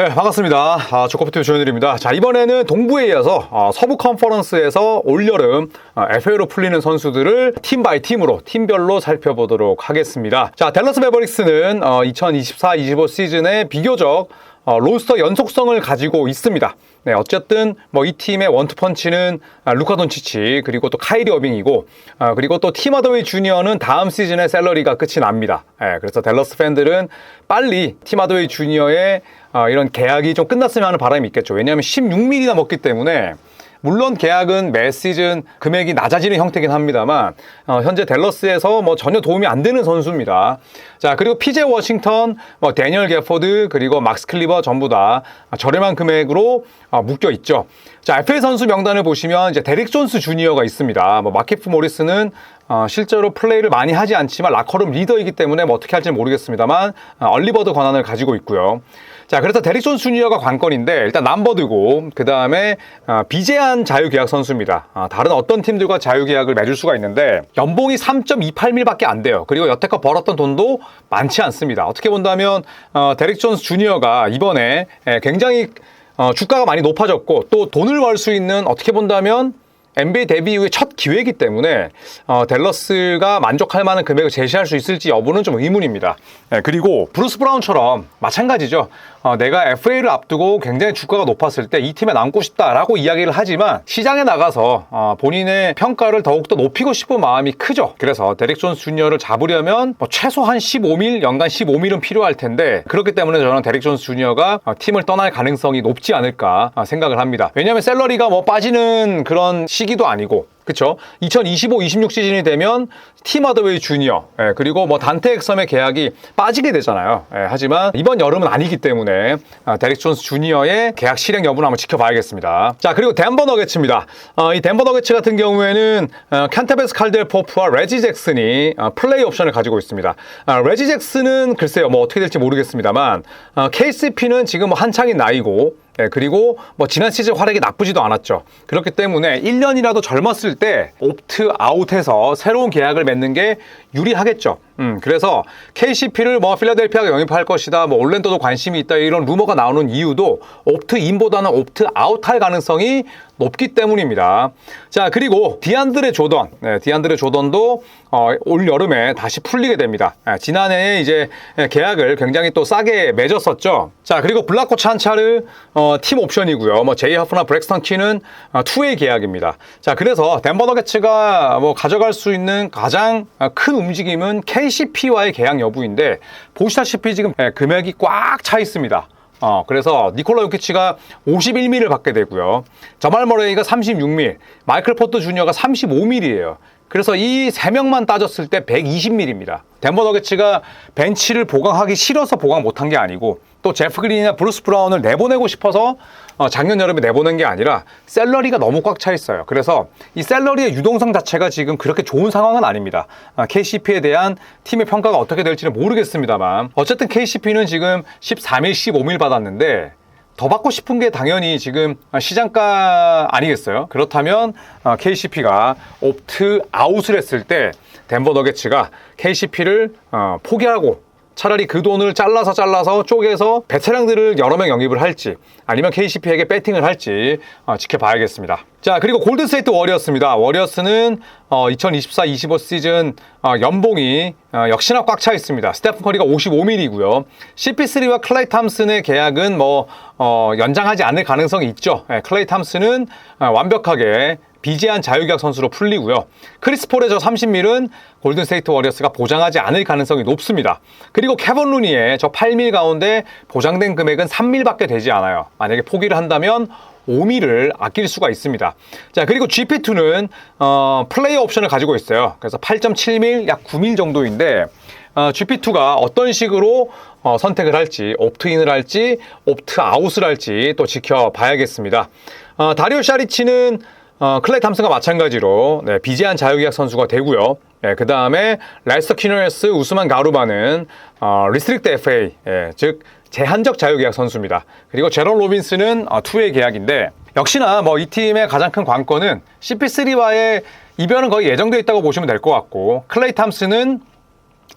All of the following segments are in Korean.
네, 반갑습니다. 아, 조커피트 조현일입니다. 자, 이번에는 동부에 이어서 어, 서부 컨퍼런스에서 올여름 어, FA로 풀리는 선수들을 팀 바이 팀으로 팀별로 살펴보도록 하겠습니다. 자, 댈러스 매버릭스는 어, 2024-25 시즌에 비교적 어, 로스터 연속성을 가지고 있습니다. 네, 어쨌든 뭐 이 팀의 원투펀치는 아, 루카 돈치치 그리고 또 카이리 어빙이고 아, 그리고 또 팀하더웨이 주니어는 다음 시즌에 셀러리가 끝이 납니다. 예, 그래서 댈러스 팬들은 빨리 팀하더웨이 주니어의 아, 이런 계약이 좀 끝났으면 하는 바람이 있겠죠. 왜냐하면 16밀이나 먹기 때문에 물론 계약은 매 시즌 금액이 낮아지는 형태긴 합니다만 어, 현재 댈러스에서 뭐 전혀 도움이 안 되는 선수입니다. 자 그리고 피제 워싱턴, 뭐 데니얼 게포드 그리고 막스 클리버 전부 다 저렴한 금액으로 어, 묶여 있죠. 자 FA 선수 명단을 보시면 이제 데릭 존스 주니어가 있습니다. 뭐 마키프 모리스는 어, 실제로 플레이를 많이 하지 않지만 라커룸 리더이기 때문에 뭐 어떻게 할지 모르겠습니다만 어, 얼리버드 권한을 가지고 있고요. 자, 그래서 데릭 존스 주니어가 관건인데 일단 남버드고 그 다음에 어, 비제한 자유계약 선수입니다. 어, 다른 어떤 팀들과 자유계약을 맺을 수가 있는데 연봉이 3.28밀밖에 안 돼요. 그리고 여태껏 벌었던 돈도 많지 않습니다. 어떻게 본다면 어, 데릭 존스 주니어가 이번에 에, 굉장히 어, 주가가 많이 높아졌고 또 돈을 벌 수 있는 어떻게 본다면 NBA 데뷔 이후에 첫 기회이기 때문에 어, 댈러스가 만족할 만한 금액을 제시할 수 있을지 여부는 좀 의문입니다. 네, 그리고 브루스 브라운처럼 마찬가지죠. 어, 내가 FA를 앞두고 굉장히 주가가 높았을 때 이 팀에 남고 싶다라고 이야기를 하지만 시장에 나가서 어, 본인의 평가를 더욱더 높이고 싶은 마음이 크죠. 그래서 데릭 존스 주니어를 잡으려면 뭐 최소한 15밀, 연간 15밀은 필요할 텐데 그렇기 때문에 저는 데릭 존스 주니어가 어, 팀을 떠날 가능성이 높지 않을까 어, 생각을 합니다. 왜냐하면 셀러리가 뭐 빠지는 그런 시기도 아니고 그쵸? 2025-26 시즌이 되면 팀 하드웨이 주니어 예, 그리고 뭐 단테 엑섬의 계약이 빠지게 되잖아요. 예, 하지만 이번 여름은 아니기 때문에 아, 데릭 존스 주니어의 계약 실행 여부는 한번 지켜봐야겠습니다. 자 그리고 덴버 너게츠입니다. 어, 이 덴버 너게츠 같은 경우에는 어, 캔테베스 칼델 포프와 레지 잭슨이 어, 플레이 옵션을 가지고 있습니다. 아, 레지 잭슨은 글쎄요 뭐 어떻게 될지 모르겠습니다만 어, KCP는 지금 뭐 한창인 나이고 네, 그리고 뭐 지난 시즌 활약이 나쁘지도 않았죠. 그렇기 때문에 1년이라도 젊었을 때 옵트 아웃해서 새로운 계약을 맺는 게 유리하겠죠. 음, 그래서 KCP를 뭐 필라델피아가 영입할 것이다, 뭐 올랜도도 관심이 있다 이런 루머가 나오는 이유도 옵트 인보다는 옵트 아웃할 가능성이 높기 때문입니다. 자 그리고 디안드레 조던, 네, 디안드레 조던도 어, 올 여름에 다시 풀리게 됩니다. 네, 지난해에 이제 계약을 굉장히 또 싸게 맺었었죠. 자 그리고 블라코 찬차르 어, 팀 옵션이고요. 뭐 제이 하프나 브렉스턴 키는 어, 투웨이 계약입니다. 자 그래서 덴버 너게츠가 뭐 가져갈 수 있는 가장 큰 움직임은 KCP 와의 계약 여부인데 보시다시피 지금 예, 금액이 꽉 차 있습니다. 어, 그래서 니콜라 요키치가 51밀을 받게 되고요. 저말 머레이가 36밀, 마이클 포트 주니어가 35밀이에요. 그래서 이 세 명만 따졌을 때 120밀입니다. 덴버 너게츠가 벤치를 보강하기 싫어서 보강 못한 게 아니고 또 제프 그린이나 브루스 브라운을 내보내고 싶어서 어, 작년 여름에 내보낸 게 아니라 셀러리가 너무 꽉 차 있어요. 그래서 이 셀러리의 유동성 자체가 지금 그렇게 좋은 상황은 아닙니다. 아, KCP에 대한 팀의 평가가 어떻게 될지는 모르겠습니다만 어쨌든 KCP는 지금 13일, 15일 받았는데 더 받고 싶은 게 당연히 지금 시장가 아니겠어요? 그렇다면 KCP가 옵트 아웃을 했을 때 덴버 너게츠가 KCP를 어, 포기하고 차라리 그 돈을 잘라서 잘라서 쪼개서 베테랑들을 여러 명 영입을 할지 아니면 KCP에게 배팅을 할지 어, 지켜봐야겠습니다. 자 그리고 골든스테이트 워리어스입니다. 워리어스는 어, 2024-25 시즌 어, 연봉이 어, 역시나 꽉 차 있습니다. 스테픈 커리가 55밀이고요. CP3와 클레이 탐슨의 계약은 뭐 어, 연장하지 않을 가능성이 있죠. 네, 클레이 탐슨은 어, 완벽하게 비제한 자유계약 선수로 풀리고요. 크리스 폴의 저 30밀은 골든스테이트 워리어스가 보장하지 않을 가능성이 높습니다. 그리고 캐번 루니의 저 8밀 가운데 보장된 금액은 3밀밖에 되지 않아요. 만약에 포기를 한다면 5밀을 아낄 수가 있습니다. 자, 그리고 GP2는 어, 플레이 옵션을 가지고 있어요. 그래서 8.7밀, 약 9밀 정도인데 어, GP2가 어떤 식으로 어, 선택을 할지, 옵트인을 할지, 옵트아웃을 할지 또 지켜봐야겠습니다. 어, 다리오 샤리치는 어, 클레이 탐슨과 마찬가지로 네, 비제한 자유계약 선수가 되고요. 예, 그 다음에 라이스터 키노에스 우스만 가루바는 어, 리스트릭트 FA, 예, 즉 제한적 자유계약 선수입니다. 그리고 제런 로빈스는 어, 투웨이 계약인데 역시나 뭐 이 팀의 가장 큰 관건은 CP3와의 이별은 거의 예정되어 있다고 보시면 될 것 같고 클레이 탐슨은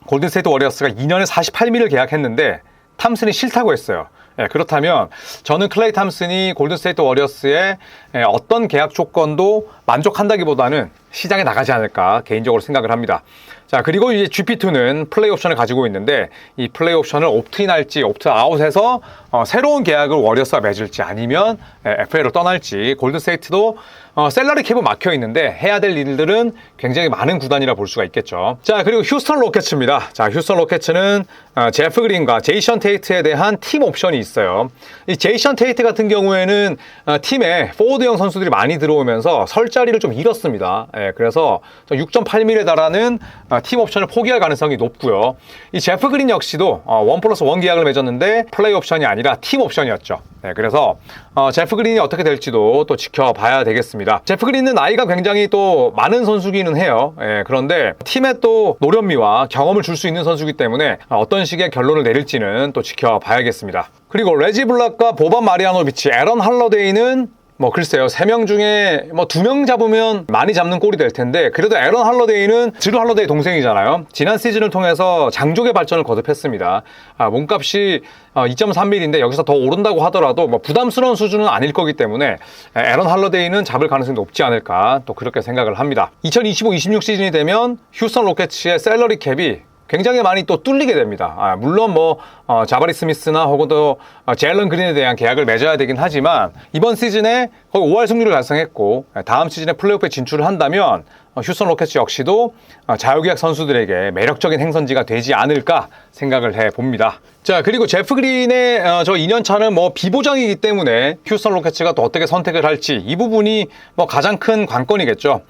골든스테이트 워리어스가 2년에 48밀을 계약했는데 탐슨이 싫다고 했어요. 예, 그렇다면 저는 클레이 탐슨이 골든스테이트 워리어스의 예, 어떤 계약 조건도 만족한다기보다는 시장에 나가지 않을까 개인적으로 생각을 합니다. 자, 그리고 이제 GP2는 플레이 옵션을 가지고 있는데 이 플레이 옵션을 옵트인 할지 옵트 아웃해서 어, 새로운 계약을 워리어스와 맺을지 아니면 FA로 떠날지 골든스테이트도 어, 셀러리 캡은 막혀 있는데 해야 될 일들은 굉장히 많은 구단이라 볼 수가 있겠죠. 자, 그리고 휴스턴 로켓츠입니다. 자, 휴스턴 로켓츠는 어, 제프 그린과 제이션 테이트에 대한 팀 옵션이 있어요. 이 제이션 테이트 같은 경우에는 어, 팀에 포워드형 선수들이 많이 들어오면서 설 자리를 좀 잃었습니다. 예, 그래서 6.8mm에 달하는 어, 팀 옵션을 포기할 가능성이 높고요. 이 제프 그린 역시도 어, 원 플러스 원 계약을 맺었는데 플레이 옵션이 아니라 팀 옵션이었죠. 네, 그래서 어, 제프 그린이 어떻게 될지도 또 지켜봐야 되겠습니다. 제프 그린은 나이가 굉장히 또 많은 선수기는 해요. 예, 그런데 팀에 또 노련미와 경험을 줄 수 있는 선수기 때문에 어떤 식의 결론을 내릴지는 또 지켜봐야겠습니다. 그리고 레지 블락과 보반 마리아노비치, 에런 할러데이는 뭐 글쎄요 세 명 중에 뭐 두 명 잡으면 많이 잡는 꼴이 될 텐데 그래도 에런 할러데이는 드루 할러데이 동생이잖아요. 지난 시즌을 통해서 장족의 발전을 거듭했습니다. 아, 몸값이 2.3mm인데 여기서 더 오른다고 하더라도 뭐 부담스러운 수준은 아닐 거기 때문에 에런 할러데이는 잡을 가능성이 높지 않을까 또 그렇게 생각을 합니다. 2025-26 시즌이 되면 휴스턴 로켓츠의 셀러리 캡이 굉장히 많이 또 뚫리게 됩니다. 아, 물론 뭐 어, 자바리 스미스나 혹은 또 어, 제일런 그린에 대한 계약을 맺어야 되긴 하지만 이번 시즌에 거의 5할 승률을 달성했고 다음 시즌에 플레이오프에 진출을 한다면 어, 휴스턴 로켓츠 역시도 어, 자유계약 선수들에게 매력적인 행선지가 되지 않을까 생각을 해 봅니다. 자 그리고 제프 그린의 어, 저 2년 차는 뭐 비보장이기 때문에 휴스턴 로켓츠가 또 어떻게 선택을 할지 이 부분이 뭐 가장 큰 관건이겠죠.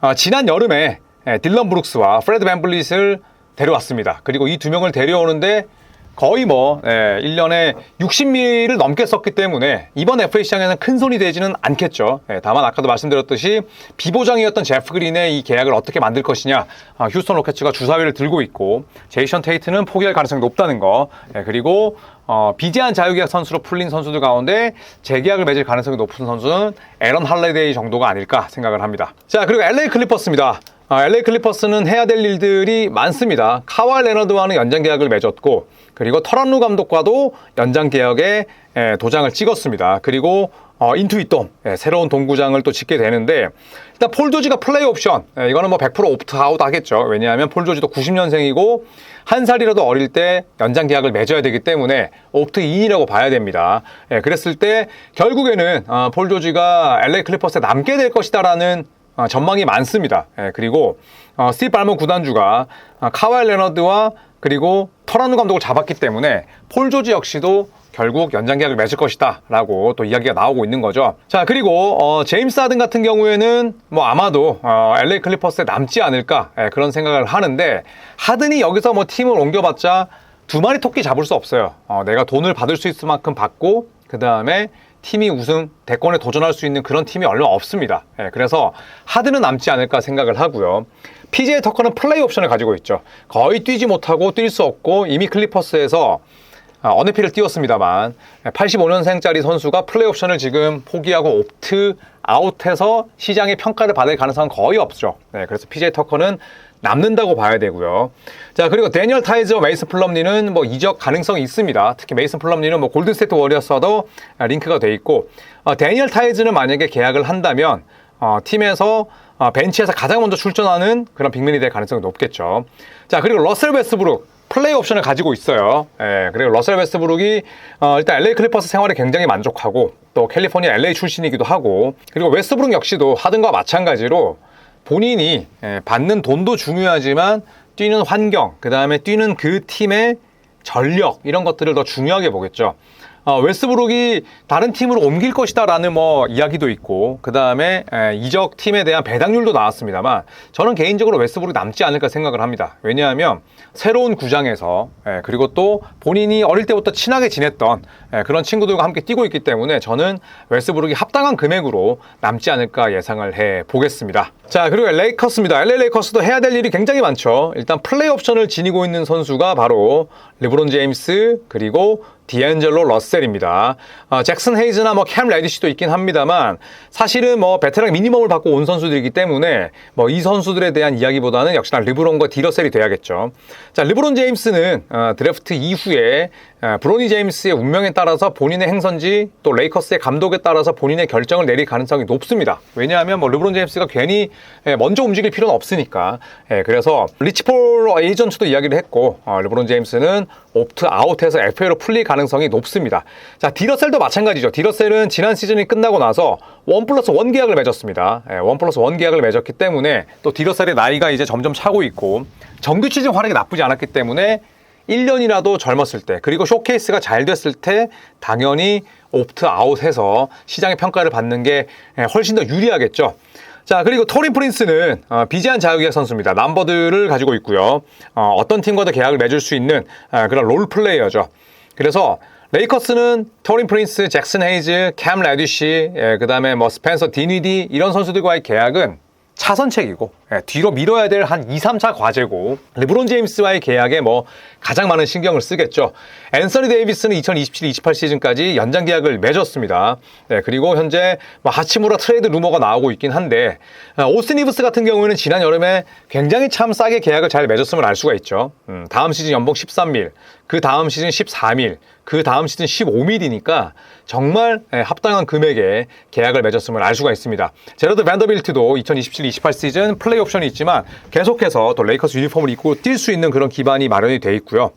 어, 지난 여름에 예, 딜런 브룩스와 프레드 벤블릿을 데려왔습니다. 그리고 이 두 명을 데려오는데 거의 뭐 예, 1년에 60밀을 넘게 썼기 때문에 이번 FA 시장에는 큰 손이 되지는 않겠죠. 예, 다만 아까도 말씀드렸듯이 비보장이었던 제프 그린의 이 계약을 어떻게 만들 것이냐 아, 휴스턴 로켓츠가 주사위를 들고 있고 제이션 테이트는 포기할 가능성이 높다는 거 예, 그리고 어, 비제한 자유계약 선수로 풀린 선수들 가운데 재계약을 맺을 가능성이 높은 선수는 에런 할레데이 정도가 아닐까 생각을 합니다. 자 그리고 LA 클리퍼스입니다. 아, LA 클리퍼스는 해야 될 일들이 많습니다. 카와 레너드와는 연장 계약을 맺었고 그리고 터런루 감독과도 연장 계약에 에, 도장을 찍었습니다. 그리고 어, 인투이돔 예, 새로운 동구장을 또 짓게 되는데 일단 폴 조지가 플레이 옵션 예, 이거는 뭐 100% 옵트아웃 하겠죠. 왜냐하면 폴 조지도 90년생이고 한 살이라도 어릴 때 연장 계약을 맺어야 되기 때문에 옵트인이라고 봐야 됩니다. 예, 그랬을 때 결국에는 어, 폴 조지가 LA 클리퍼스에 남게 될 것이다라는 어, 전망이 많습니다. 예, 그리고 어, 스티브 발먼 구단주가 어, 카와일 레너드와 그리고 터라누 감독을 잡았기 때문에 폴 조지 역시도 결국 연장 계약을 맺을 것이다 라고 또 이야기가 나오고 있는 거죠 자 그리고 어, 제임스 하든 같은 경우에는 뭐 아마도 어, LA 클리퍼스에 남지 않을까 예, 그런 생각을 하는데 하든이 여기서 뭐 팀을 옮겨봤자 두 마리 토끼 잡을 수 없어요 어, 내가 돈을 받을 수 있을 만큼 받고 그 다음에 팀이 우승 대권에 도전할 수 있는 그런 팀이 얼마 없습니다. 예, 그래서 하드는 남지 않을까 생각을 하고요. PJ 터커는 플레이 옵션을 가지고 있죠. 거의 뛰지 못하고 뛸 수 없고 이미 클리퍼스에서 아, 어느 피를 띄웠습니다만 85년생짜리 선수가 플레이 옵션을 지금 포기하고 옵트 아웃해서 시장의 평가를 받을 가능성은 거의 없죠. 네, 그래서 PJ 터커는 남는다고 봐야 되고요. 자, 그리고 데니얼 타이즈와 메이슨 플럼리는 뭐 이적 가능성이 있습니다. 특히 메이슨 플럼리는 뭐 골든스테이트 워리어스와도 링크가 돼 있고, 어, 데니얼 타이즈는 만약에 계약을 한다면, 어, 팀에서 어, 벤치에서 가장 먼저 출전하는 그런 빅맨이 될 가능성이 높겠죠. 자, 그리고 러셀 베스브룩. 플레이 옵션을 가지고 있어요. 예, 그리고 러셀 웨스트브룩이 어, 일단 LA 클리퍼스 생활에 굉장히 만족하고 또 캘리포니아 LA 출신이기도 하고 그리고 웨스트브룩 역시도 하든과 마찬가지로 본인이 예, 받는 돈도 중요하지만 뛰는 환경, 그 다음에 뛰는 그 팀의 전력 이런 것들을 더 중요하게 보겠죠. 어, 웨스브룩이 다른 팀으로 옮길 것이다라는 뭐 이야기도 있고 그 다음에 이적 팀에 대한 배당률도 나왔습니다만 저는 개인적으로 웨스브룩이 남지 않을까 생각을 합니다. 왜냐하면 새로운 구장에서 에, 그리고 또 본인이 어릴 때부터 친하게 지냈던 에, 그런 친구들과 함께 뛰고 있기 때문에 저는 웨스브룩이 합당한 금액으로 남지 않을까 예상을 해 보겠습니다. 자 그리고 레이커스입니다. LA 레이커스도 해야 될 일이 굉장히 많죠. 일단 플레이 옵션을 지니고 있는 선수가 바로 르브론 제임스 그리고 디앤젤로 러셀입니다. 어, 잭슨 헤이즈나 뭐 캠 레디시도 있긴 합니다만 사실은 뭐 베테랑 미니멈을 받고 온 선수들이기 때문에 뭐 이 선수들에 대한 이야기보다는 역시나 르브론과 디러셀이 돼야겠죠. 자, 르브론 제임스는 어, 드래프트 이후에 에, 브로니 제임스의 운명에 따라서 본인의 행선지 또 레이커스의 감독에 따라서 본인의 결정을 내릴 가능성이 높습니다. 왜냐하면 뭐 르브론 제임스가 괜히 에, 먼저 움직일 필요는 없으니까. 에, 그래서 리치폴 에이전트도 이야기를 했고 어, 르브론 제임스는 옵트 아웃해서 FA로 풀릴 가능성이 높습니다. 자 디러셀도 마찬가지죠. 디러셀은 지난 시즌이 끝나고 나서 원 플러스 원 계약을 맺었습니다. 예, 원 플러스 원 계약을 맺었기 때문에 또 디러셀의 나이가 이제 점점 차고 있고 정규 시즌 활약이 나쁘지 않았기 때문에 1년이라도 젊었을 때 그리고 쇼케이스가 잘 됐을 때 당연히 옵트 아웃해서 시장의 평가를 받는 게 예, 훨씬 더 유리하겠죠. 자 그리고 토린 프린스는 어, 비제한 자유계약 선수입니다. 남버들을 가지고 있고요. 어, 떤 팀과도 계약을 맺을 수 있는 아, 그런 롤 플레이어죠. 그래서 레이커스는 토린 프린스, 잭슨 헤이즈, 캠 레디시, 예, 그 다음에 뭐 스펜서 디니디 이런 선수들과의 계약은 차선책이고 예, 뒤로 밀어야 될 한 2, 3차 과제고 르브론 제임스와의 계약에 뭐 가장 많은 신경을 쓰겠죠. 앤서니 데이비스는 2027-28 시즌까지 연장 계약을 맺었습니다. 네, 그리고 현재 뭐 하치무라 트레이드 루머가 나오고 있긴 한데 아, 오스틴 이브스 같은 경우에는 지난 여름에 굉장히 참 싸게 계약을 잘 맺었음을 알 수가 있죠. 음, 다음 시즌 연봉 13밀, 그 다음 시즌 14밀, 그 다음 시즌 15밀이니까 정말 예, 합당한 금액에 계약을 맺었음을 알 수가 있습니다. 제러드 밴더빌트도 2027-28 시즌 플레이 옵션이 있지만 계속해서 또 레이커스 유니폼을 입고 뛸 수 있는 그런 기반이 마련이 돼 있고요.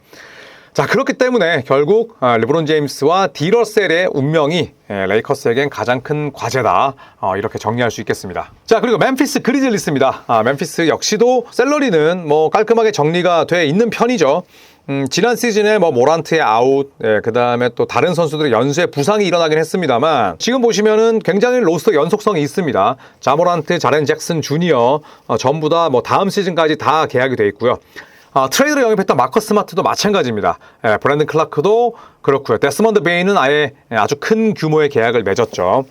자 그렇기 때문에 결국 아, 르브론 제임스와 디러셀의 운명이 예, 레이커스에겐 가장 큰 과제다 어, 이렇게 정리할 수 있겠습니다. 자 그리고 멤피스 그리즐리스입니다. 아, 멤피스 역시도 셀러리는 뭐 깔끔하게 정리가 돼 있는 편이죠. 음, 지난 시즌에 뭐 모란트의 아웃, 예, 그 다음에 또 다른 선수들의 연수에 부상이 일어나긴 했습니다만 지금 보시면은 굉장히 로스터 연속성이 있습니다. 자모란트, 자렌 잭슨 주니어 어, 전부 다 뭐 다음 시즌까지 다 계약이 돼 있고요. 아, 트레이드를 영입했던 마커스 스마트도 마찬가지입니다. 예, 브랜든 클라크도 그렇고요. 데스먼드 베이는 아예 아주 큰 규모의 계약을 맺었죠.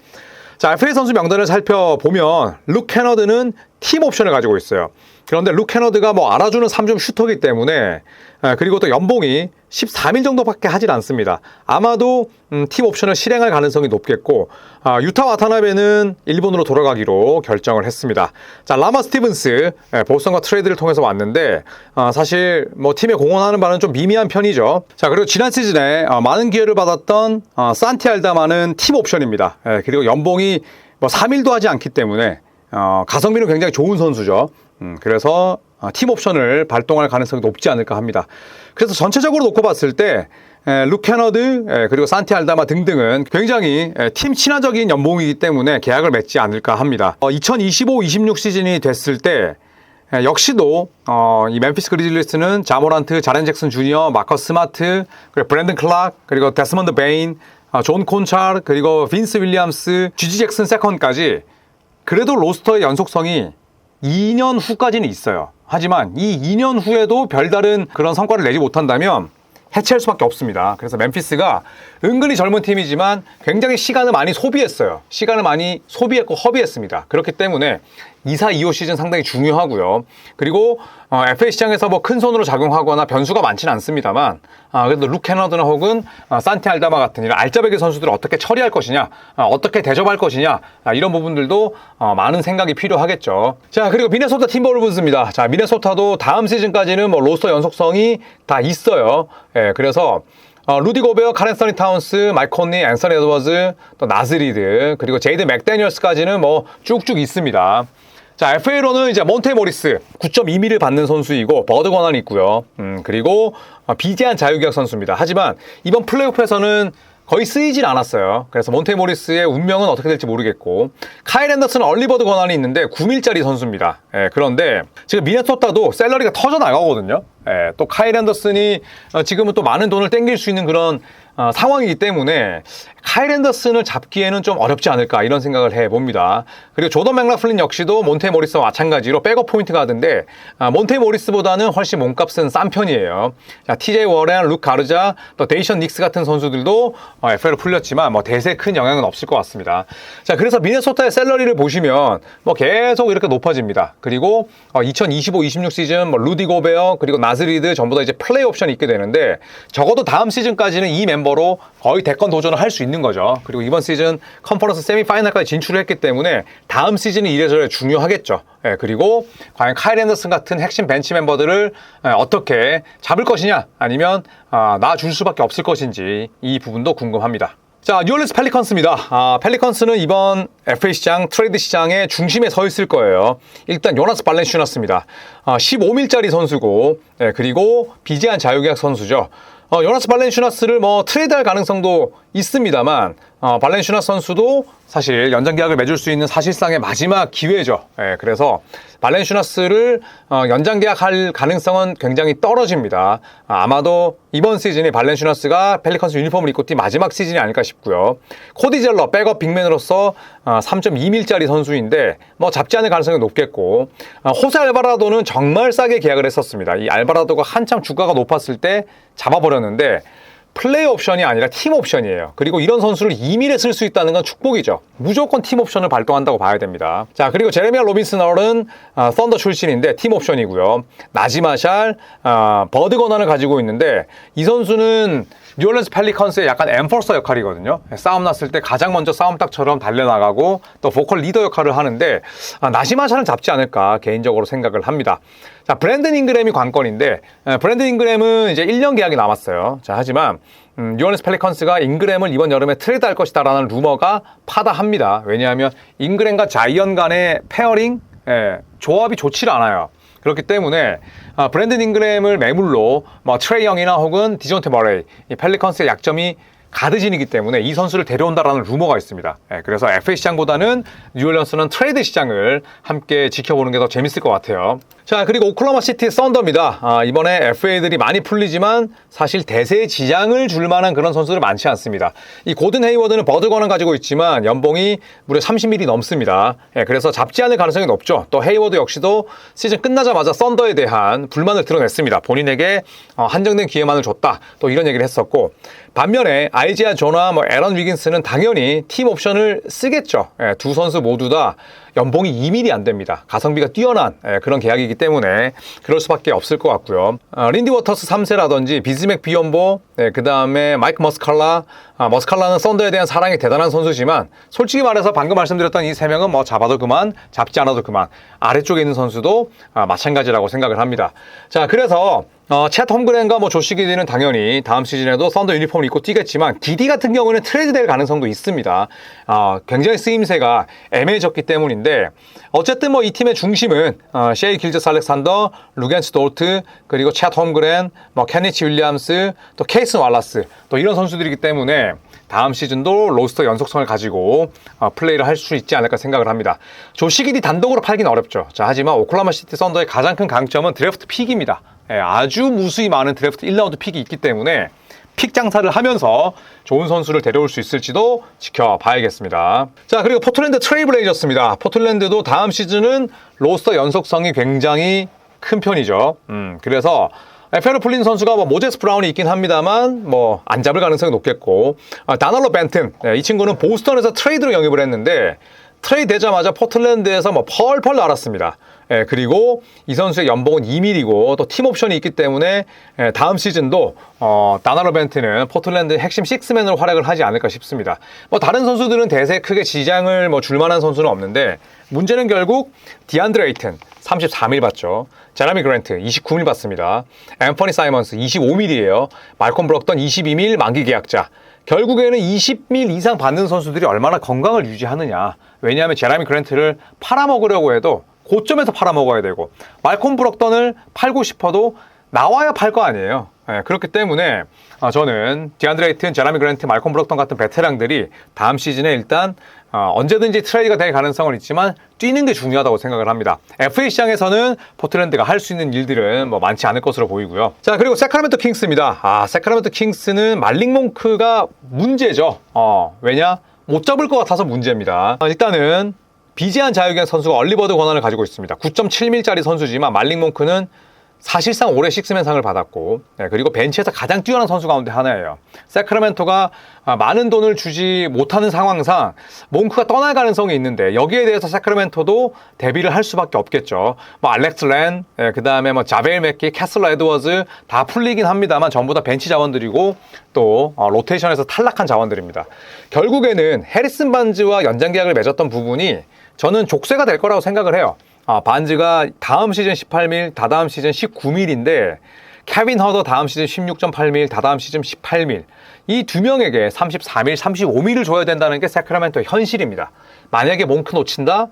자, FA 선수 명단을 살펴보면 룩 캐너드는 팀 옵션을 가지고 있어요. 그런데 룩 캐너드가 뭐 알아주는 3점 슈터기 때문에 아, 그리고 또 연봉이 13일 정도밖에 하질 않습니다. 아마도 음, 팀 옵션을 실행할 가능성이 높겠고 아, 유타 와타나베는 일본으로 돌아가기로 결정을 했습니다. 자 라마 스티븐스 예, 보스턴과 트레이드를 통해서 왔는데 아, 사실 뭐 팀에 공헌하는 바는 좀 미미한 편이죠. 자 그리고 지난 시즌에 아, 많은 기회를 받았던 아, 산티 알다마는 팀 옵션입니다. 예, 그리고 연봉이 뭐 3일도 하지 않기 때문에 어, 가성비는 굉장히 좋은 선수죠. 음, 그래서 어, 팀 옵션을 발동할 가능성이 높지 않을까 합니다. 그래서 전체적으로 놓고 봤을 때 에, 그리고 산티 알다마 등등은 굉장히 에, 팀 친화적인 연봉이기 때문에 계약을 맺지 않을까 합니다. 어, 2025-26 시즌이 됐을 때 에, 역시도 어, 이 멤피스 그리즐리스는 자모란트, 자렌 잭슨 주니어, 마커스 스마트, 그리고 브랜든 클락, 그리고 데스먼드 베인, 어, 존 콘찰, 그리고 빈스 윌리엄스, GG 잭슨 세컨까지 그래도 로스터의 연속성이 2년 후까지는 있어요. 하지만 이 2년 후에도 별다른 그런 성과를 내지 못한다면 해체할 수밖에 없습니다. 그래서 멤피스가 은근히 젊은 팀이지만 굉장히 시간을 많이 소비했어요. 시간을 많이 소비했고 허비했습니다. 그렇기 때문에 2사 2호 시즌 상당히 중요하고요. 그리고 어, FA 시장에서 뭐 큰 손으로 작용하거나 변수가 많지는 않습니다만 아, 그래도 룩 캐너드나 혹은 어, 산티 알다마 같은 이런 알짜배기 선수들을 어떻게 처리할 것이냐, 어, 어떻게 대접할 것이냐 아, 이런 부분들도 어, 많은 생각이 필요하겠죠. 자 그리고 미네소타 팀버울브스입니다. 자 미네소타도 다음 시즌까지는 뭐 로스터 연속성이 다 있어요. 예, 그래서 어, 루디 고베어, 카렌 서니 타운스, 마이크 콘니, 앤서니 에드워즈, 또 나즈리드, 그리고 제이드 맥데니얼스까지는 뭐 쭉쭉 있습니다. 자, FA로는 이제 몬테 모리스 9.2미를 받는 선수이고 버드 권한이 있고요. 음, 그리고 어, 비제한 자유계약 선수입니다. 하지만 이번 플레이오프에서는 거의 쓰이질 않았어요. 그래서 몬테 모리스의 운명은 어떻게 될지 모르겠고 카일 앤더슨은 얼리버드 권한이 있는데 9밀짜리 선수입니다. 예, 그런데 지금 미네소타도 셀러리가 터져 나가거든요. 예, 또 카일 앤더슨이 어, 지금은 또 많은 돈을 땡길 수 있는 그런 어, 상황이기 때문에 카일 앤더슨을 잡기에는 좀 어렵지 않을까 이런 생각을 해봅니다. 그리고 조던 맥라플린 역시도 몬테 모리스와 마찬가지로 백업 포인트 가드인데 아, 몬테 모리스보다는 훨씬 몸값은 싼 편이에요. 자, TJ 워렌, 룩 가르자, 또 데이션 닉스 같은 선수들도 어, FA로 풀렸지만 뭐 대세 큰 영향은 없을 것 같습니다. 자, 그래서 미네소타의 셀러리를 보시면 뭐 계속 이렇게 높아집니다. 그리고 어, 2025-26 시즌 뭐 루디 고베어 그리고 나즈리드 전부 다 이제 플레이 옵션이 있게 되는데 적어도 다음 시즌까지는 이 멤버로 거의 대권 도전을 할 수 있는 거 죠. 그리고 이번 시즌 컨퍼런스 세미파이널까지 진출을 했기 때문에 다음 시즌이 이래저래 중요하겠죠. 예, 그리고 과연 카일 앤더슨 같은 핵심 벤치 멤버들을 예, 어떻게 잡을 것이냐 아니면 아, 놔줄 수밖에 없을 것인지 이 부분도 궁금합니다. 자, 뉴올리스 펠리컨스입니다. 아, 펠리컨스는 이번 FA 시장, 트레이드 시장의 중심에 서 있을 거예요. 일단 요나스 발렌슈나스입니다. 아, 15밀짜리 선수고, 예, 그리고 비제한 자유계약 선수죠. 어, 요나스 발렌슈나스를 뭐 트레이드할 가능성도 있습니다만, 어, 발렌슈나 선수도 사실 연장 계약을 맺을 수 있는 사실상의 마지막 기회죠. 예, 그래서 발렌슈나스를 어, 연장 계약할 가능성은 굉장히 떨어집니다. 아, 아마도 이번 시즌이 발렌슈나스가 펠리컨스 유니폼을 입고 뛴 마지막 시즌이 아닐까 싶고요. 코디 젤러 백업 빅맨으로서 어, 3.2밀짜리 선수인데 뭐 잡지 않을 가능성이 높겠고 어, 호세 알바라도는 정말 싸게 계약을 했었습니다. 이 알바라도가 한참 주가가 높았을 때 잡아버렸는데 플레이 옵션이 아니라 팀 옵션이에요. 그리고 이런 선수를 2밀에 쓸 수 있다는 건 축복이죠. 무조건 팀 옵션을 발동한다고 봐야 됩니다. 자, 그리고 제레미아 로빈슨 얼은 어, 썬더 출신인데 팀 옵션이고요. 나지마샬, 어, 버드 권한을 가지고 있는데 이 선수는 뉴올리언스 펠리컨스의 약간 엠퍼서 역할이거든요. 싸움 났을 때 가장 먼저 싸움닭처럼 달려나가고 또 보컬 리더 역할을 하는데 아, 나시마샤는 잡지 않을까 개인적으로 생각을 합니다. 자, 브랜든 잉그램이 관건인데 에, 브랜든 잉그램은 이제 1년 계약이 남았어요. 자, 하지만 음, 뉴올리언스 펠리컨스가 잉그램을 이번 여름에 트레이드할 것이다라는 루머가 파다합니다. 왜냐하면 잉그램과 자이언 간의 페어링 예, 조합이 좋지 않아요. 그렇기 때문에 아, 브랜든 잉그램을 매물로 뭐 트레이 영이나 혹은 디존테 머레이 이 펠리컨스의 약점이 가드진이기 때문에 이 선수를 데려온다라는 루머가 있습니다. 예, 그래서 FA 시장보다는 뉴올리언스는 트레이드 시장을 함께 지켜보는 게 더 재밌을 것 같아요. 자 그리고 오클라마 시티 썬더입니다. 아, 이번에 FA들이 많이 풀리지만 사실 대세에 지장을 줄 만한 그런 선수들 많지 않습니다. 이 고든 헤이워드는 버드 권을 가지고 있지만 연봉이 무려 30mm 넘습니다. 예, 그래서 잡지 않을 가능성이 높죠. 또 헤이워드 역시도 시즌 끝나자마자 썬더에 대한 불만을 드러냈습니다. 본인에게 어, 한정된 기회만을 줬다. 또 이런 얘기를 했었고 반면에 아이지아 조나 뭐 에런 위긴스는 당연히 팀 옵션을 쓰겠죠. 예, 두 선수 모두 다 연봉이 2밀이 안 됩니다. 가성비가 뛰어난 예, 그런 계약이기 때문에 그럴 수밖에 없을 것 같고요. 어, 린디 워터스 3세라든지 비즈맥 비연보, 예, 그 다음에 마이크 머스칼라, 아, 머스칼라는 썬더에 대한 사랑이 대단한 선수지만 솔직히 말해서 방금 말씀드렸던 이 세 명은 뭐 잡아도 그만, 잡지 않아도 그만. 아래쪽에 있는 선수도 아, 마찬가지라고 생각을 합니다. 자, 그래서 어, 챗 홈그랜과 뭐 조시 기디는 당연히 다음 시즌에도 썬더 유니폼을 입고 뛰겠지만 디디 같은 경우는 트레이드 될 가능성도 있습니다. 어, 굉장히 쓰임새가 애매해졌기 때문인데 어쨌든 뭐 이 팀의 중심은 어, 셰이 길즈스 알렉산더, 루겐스 돌트 그리고 챗 홈그랜, 뭐 케니치 윌리엄스, 또 케이슨 왈라스 또 이런 선수들이기 때문에 다음 시즌도 로스터 연속성을 가지고 어, 플레이를 할 수 있지 않을까 생각을 합니다. 조시 기디 단독으로 팔긴 어렵죠. 자, 하지만 오클라마 시티 썬더의 가장 큰 강점은 드래프트 픽입니다. 예, 아주 무수히 많은 드래프트 1라운드 픽이 있기 때문에 픽 장사를 하면서 좋은 선수를 데려올 수 있을지도 지켜봐야겠습니다. 자, 그리고 포틀랜드 트레이블레이저스입니다. 포틀랜드도 다음 시즌은 로스터 연속성이 굉장히 큰 편이죠. 음, 그래서 에페르 풀린 선수가 뭐 모제스 브라운이 있긴 합니다만 뭐 안 잡을 가능성이 높겠고 아, 다널로 벤튼 네, 이 친구는 보스턴에서 트레이드로 영입을 했는데 트레이드 되자마자 포틀랜드에서 뭐 펄펄 날았습니다. 예, 그리고 이 선수의 연봉은 2밀이고 또 팀 옵션이 있기 때문에 예, 다음 시즌도 어, 다나로 벤트는 포틀랜드 핵심 식스맨으로 활약을 하지 않을까 싶습니다. 뭐 다른 선수들은 대세 크게 지장을 뭐 줄만한 선수는 없는데 문제는 결국 디안드레 이튼 34밀 받죠. 제라미 그랜트 29밀 받습니다. 앰퍼니 사이먼스 25밀이에요. 말콤 브럭던 22밀 만기 계약자. 결국에는 20밀 이상 받는 선수들이 얼마나 건강을 유지하느냐. 왜냐하면 제라미 그랜트를 팔아먹으려고 해도 고점에서 팔아먹어야 되고 말콤 브럭던을 팔고 싶어도 나와야 팔 거 아니에요. 예, 그렇기 때문에 어, 저는 디안드레이튼, 제라미 그랜트, 말콤 브럭던 같은 베테랑들이 다음 시즌에 일단 어, 언제든지 트레이드가 될 가능성은 있지만 뛰는 게 중요하다고 생각을 합니다. FA 시장에서는 포틀랜드가 할 수 있는 일들은 뭐 많지 않을 것으로 보이고요. 자 그리고 세카라멘토 킹스입니다. 아 세카라멘토 킹스는 말링 몽크가 문제죠. 어, 왜냐 못 잡을 것 같아서 문제입니다. 어, 일단은 비제한 자유계약 선수가 얼리버드 권한을 가지고 있습니다. 9.7밀짜리 선수지만 말링 몽크는 사실상 올해 식스맨상을 받았고 네, 그리고 벤치에서 가장 뛰어난 선수 가운데 하나예요. 세크라멘토가 아, 많은 돈을 주지 못하는 상황상 몽크가 떠날 가능성이 있는데 여기에 대해서 세크라멘토도 대비를 할 수밖에 없겠죠. 뭐 알렉스 랜, 예, 그 다음에 뭐 자벨 맥기, 캐슬러 에드워즈 다 풀리긴 합니다만 전부 다 벤치 자원들이고 또 어, 로테이션에서 탈락한 자원들입니다. 결국에는 해리슨 반즈와 연장 계약을 맺었던 부분이 저는 족쇄가 될 거라고 생각을 해요. 아, 반즈가 다음 시즌 18밀, 다다음 시즌 19밀인데 케빈 허더 다음 시즌 16.8밀, 다다음 시즌 18밀. 이 두 명에게 34밀, 35밀을 줘야 된다는 게 세크라멘토의 현실입니다. 만약에 몽크 놓친다?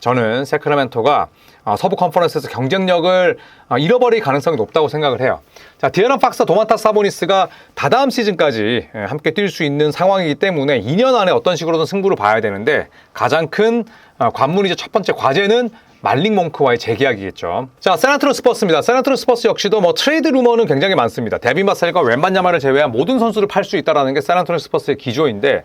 저는 세크라멘토가 어, 서부 컨퍼런스에서 경쟁력을 어, 잃어버릴 가능성이 높다고 생각을 해요. 자, 디에런 팍스, 도마타 사보니스가 다다음 시즌까지 예, 함께 뛸 수 있는 상황이기 때문에 2년 안에 어떤 식으로든 승부를 봐야 되는데 가장 큰 어, 관문이자 첫 번째 과제는 말링 몽크와의 재계약이겠죠. 자, 세나트로 스퍼스입니다. 세나트로 스퍼스 역시도 뭐 트레이드 루머는 굉장히 많습니다. 데빈 바셀과 웬반야마를 제외한 모든 선수를 팔 수 있다라는 게 세나트로 스퍼스의 기조인데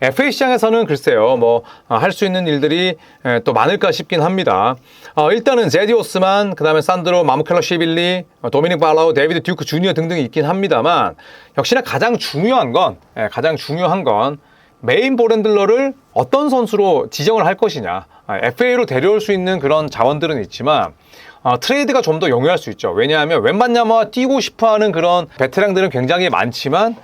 FA 시장에서는 글쎄요, 뭐, 할 수 있는 일들이 에, 또 많을까 싶긴 합니다. 어, 일단은 제디 오스만, 그 다음에 산드로, 마무켈러 시빌리, 어, 도미닉 발라우, 데이비드 듀크 주니어 등등이 있긴 합니다만, 역시나 가장 중요한 건, 에, 가장 중요한 건, 메인 보렌들러를 어떤 선수로 지정을 할 것이냐. 아, FA로 데려올 수 있는 그런 자원들은 있지만, 어, 트레이드가 좀 더 용이할 수 있죠. 왜냐하면 웬만냐마 뛰고 싶어하는 그런 베테랑들은 굉장히 많지만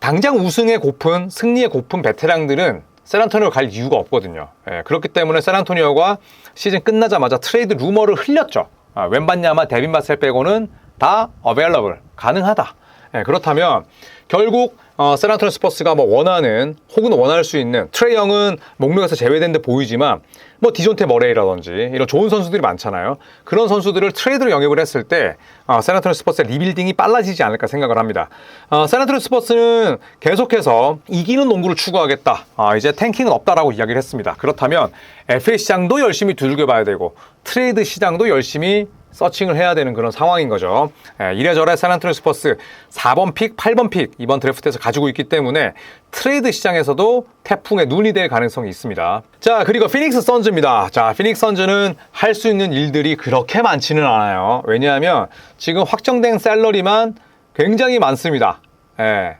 당장 우승에 고픈 승리에 고픈 베테랑들은 세란토니오 갈 이유가 없거든요. 예, 그렇기 때문에 세란토니오가 시즌 끝나자마자 트레이드 루머를 흘렸죠. 아, 웬반야마 데빈 바셀 빼고는 다 어베일러블 가능하다. 예, 그렇다면 결국 어, 세란토니 스퍼스가 뭐 원하는 혹은 원할 수 있는 트레이 형은 목록에서 제외된 데 보이지만 뭐 디존테 머레이라든지 이런 좋은 선수들이 많잖아요. 그런 선수들을 트레이드로 영입을 했을 때 어, 세란토니 스퍼스의 리빌딩이 빨라지지 않을까 생각을 합니다. 어, 세란토니 스퍼스는 계속해서 이기는 농구를 추구하겠다. 아, 이제 탱킹은 없다라고 이야기를 했습니다. 그렇다면 FA 시장도 열심히 두들겨 봐야 되고 트레이드 시장도 열심히 서칭을 해야 되는 그런 상황인 거죠. 예, 이래저래 샌안토니 스퍼스 4번 픽, 8번 픽 이번 드래프트에서 가지고 있기 때문에 트레이드 시장에서도 태풍의 눈이 될 가능성이 있습니다. 자, 그리고 피닉스 선즈입니다. 자, 피닉스 선즈는 할 수 있는 일들이 그렇게 많지는 않아요. 왜냐하면 지금 확정된 셀러리만 굉장히 많습니다. 예,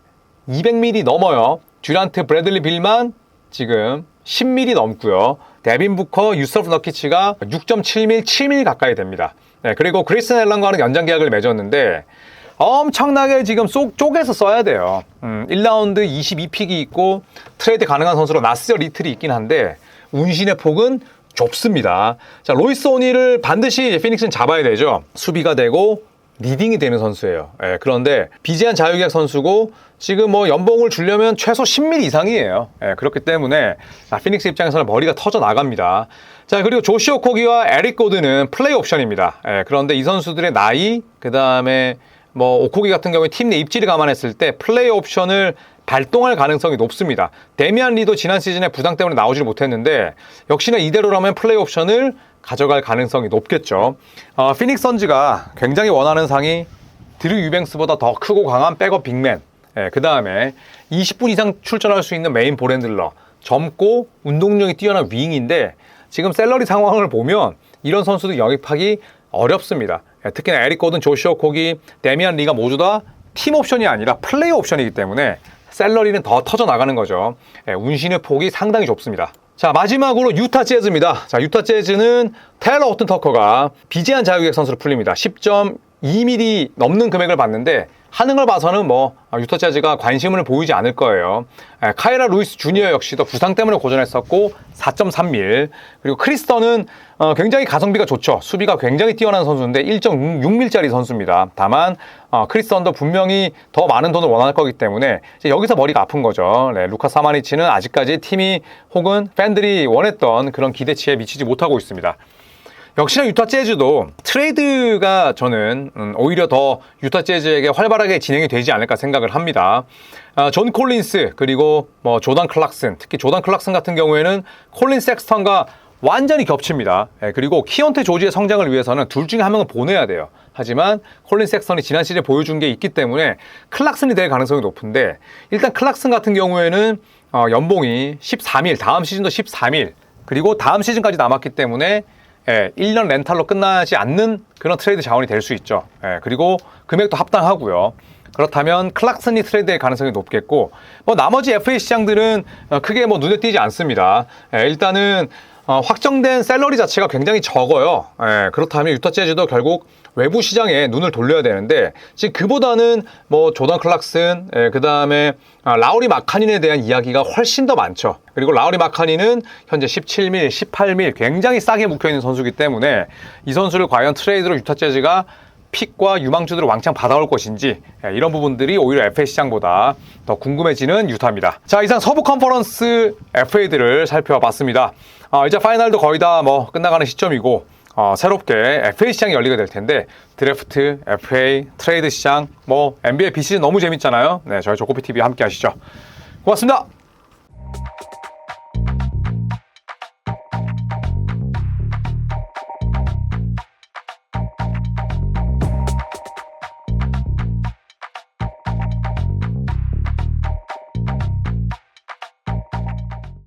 200mm 넘어요. 듀란트, 브래들리 빌만 지금 10mm 넘고요. 데빈 부커, 유서프 너키치가 6.7mm, 7mm 가까이 됩니다. 네, 그리고 크리스틴 앨런과는 연장 계약을 맺었는데 엄청나게 지금 쏙 쪼개서 써야 돼요. 음, 1라운드 22픽이 있고 트레이드 가능한 선수로 나스저 리틀이 있긴 한데 운신의 폭은 좁습니다. 자, 로이스 오니를 반드시 피닉스는 잡아야 되죠. 수비가 되고 리딩이 되는 선수예요. 예, 그런데 비제한 자유계약 선수고 지금 뭐 연봉을 주려면 최소 10밀 이상이에요. 예, 그렇기 때문에 아, 피닉스 입장에서는 머리가 터져 나갑니다. 자 그리고 조시 오 코기와 에릭 고드는 플레이 옵션입니다. 예, 그런데 이 선수들의 나이 그 다음에 뭐 오코기 같은 경우에 팀 내 입지를 감안했을 때 플레이 옵션을 발동할 가능성이 높습니다. 데미안 리도 지난 시즌에 부상 때문에 나오질 못했는데 역시나 이대로라면 플레이 옵션을 가져갈 가능성이 높겠죠. 어, 피닉스 선즈가 굉장히 원하는 상이 드류 유뱅스보다 더 크고 강한 백업 빅맨. 예, 그 다음에 20분 이상 출전할 수 있는 메인 보렌들러. 젊고 운동력이 뛰어난 윙인데 지금 셀러리 상황을 보면 이런 선수들 영입하기 어렵습니다. 예, 특히나 에릭 고든, 조시오 코기, 데미안 리가 모두 다 팀 옵션이 아니라 플레이 옵션이기 때문에 셀러리는 더 터져 나가는 거죠. 예, 운신의 폭이 상당히 좁습니다. 자 마지막으로 유타 재즈입니다. 자 유타 재즈는 테일러 오튼 터커가 비제한 자유계약 선수로 풀립니다. 10.2mm 넘는 금액을 받는데 하는 걸 봐서는 뭐 유타 재즈가 관심을 보이지 않을 거예요. 에, 카이라 루이스 주니어 역시도 부상 때문에 고전했었고 4.3밀 그리고 크리스턴은 어, 굉장히 가성비가 좋죠. 수비가 굉장히 뛰어난 선수인데 1.6밀짜리 선수입니다. 다만 어, 크리스턴도 분명히 더 많은 돈을 원할 거기 때문에 여기서 머리가 아픈 거죠. 네, 루카 사마니치는 아직까지 팀이 혹은 팬들이 원했던 그런 기대치에 미치지 못하고 있습니다. 역시나 유타 재즈도 트레이드가 저는 음, 오히려 더 유타 재즈에게 활발하게 진행이 되지 않을까 생각을 합니다. 아, 존 콜린스 그리고 뭐 조단 클락슨 특히 조단 클락슨 같은 경우에는 콜린 섹스턴과 완전히 겹칩니다. 예, 그리고 키온테 조지의 성장을 위해서는 둘 중에 한 명은 보내야 돼요. 하지만 콜린 섹스턴이 지난 시즌에 보여준 게 있기 때문에 클락슨이 될 가능성이 높은데 일단 클락슨 같은 경우에는 어, 연봉이 13일 다음 시즌도 13일 그리고 다음 시즌까지 남았기 때문에 예, 1년 렌탈로 끝나지 않는 그런 트레이드 자원이 될 수 있죠. 예, 그리고 금액도 합당하고요. 그렇다면 클락슨이 트레이드의 가능성이 높겠고 뭐 나머지 FA 시장들은 어, 크게 뭐 눈에 띄지 않습니다. 예, 일단은 어, 확정된 셀러리 자체가 굉장히 적어요. 예, 그렇다면 유타 재즈도 결국 외부 시장에 눈을 돌려야 되는데 지금 그보다는 뭐 조던 클락슨, 예, 그 다음에 아, 라우리 마카닌에 대한 이야기가 훨씬 더 많죠. 그리고 라우리 마카닌은 현재 17밀, 18밀 굉장히 싸게 묵혀 있는 선수이기 때문에 이 선수를 과연 트레이드로 유타 재즈가 픽과 유망주들을 왕창 받아올 것인지 예, 이런 부분들이 오히려 FA 시장보다 더 궁금해지는 유타입니다. 자 이상 서부 컨퍼런스 FA들을 살펴봤습니다. 아, 이제 파이널도 거의 다 뭐 끝나가는 시점이고 어, 새롭게 FA 시장이 열리게 될 텐데 드래프트, FA, 트레이드 시장, 뭐 NBA 비시즌 너무 재밌잖아요. 네, 저희 조코피 TV 함께 하시죠. 고맙습니다.